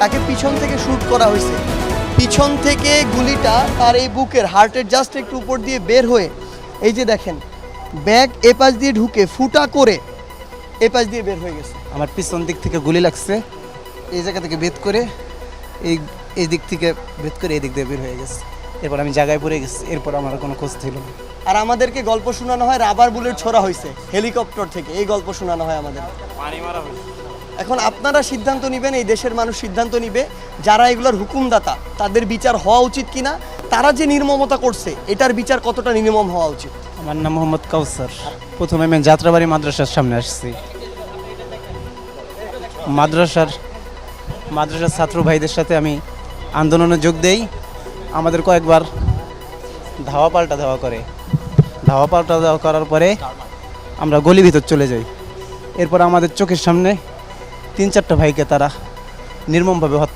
তাকে পিছন থেকে শ্যুট করা হয়েছে। পিছন থেকে গুলিটা তার এই বুকের হার্টের জাস্ট একটু উপর দিয়ে বের হয়ে এই যে দেখেন ব্যাগ এপাশ দিয়ে ঢুকে ফুটা করে এপাশ দিয়ে বের হয়ে গেছে। আমার পিছন দিক থেকে গুলি লাগছে। এই জায়গা থেকে ভেদ করে এই এই দিক থেকে ভেদ করে এই দিক দিয়ে বের হয়ে গেছে। এরপর আমি জায়গায় পড়ে গেছি এরপর আমার কোনো খোঁজ ছিল না। আর আমাদেরকে গল্প শোনানো হয় রাবার বুলেট ছোড়া হয়েছে হেলিকপ্টার থেকে। এই গল্প শোনানো হয় আমাদের। এখন আপনারা সিদ্ধান্ত নেবেন, এই দেশের মানুষ সিদ্ধান্ত নিবে যারা এগুলোর হুকুমদাতা, তাদের বিচার হওয়া উচিত কিনা, তারা যে নির্মমতা করছে, এটার বিচার কতটা নির্মম হওয়া উচিত? আমার নাম মোহাম্মদ কাউসার। প্রথমে আমি যাত্রাবাড়ি মাদ্রাসার সামনে আসছি। মাদ্রাসার মাদ্রাসার ছাত্র ভাইদের সাথে আমি আন্দোলনে যোগ দেই। আমাদের কয়েকবার ধাওয়া পাল্টা ধাওয়া করে। ধাওয়া পাল্টা ধাওয়া করার পরে আমরা গলি ভিতর চলে যাই। এরপর আমাদের চোখের সামনে তিন চারটা ভাইকে তারা নির্মমভাবে হত্যা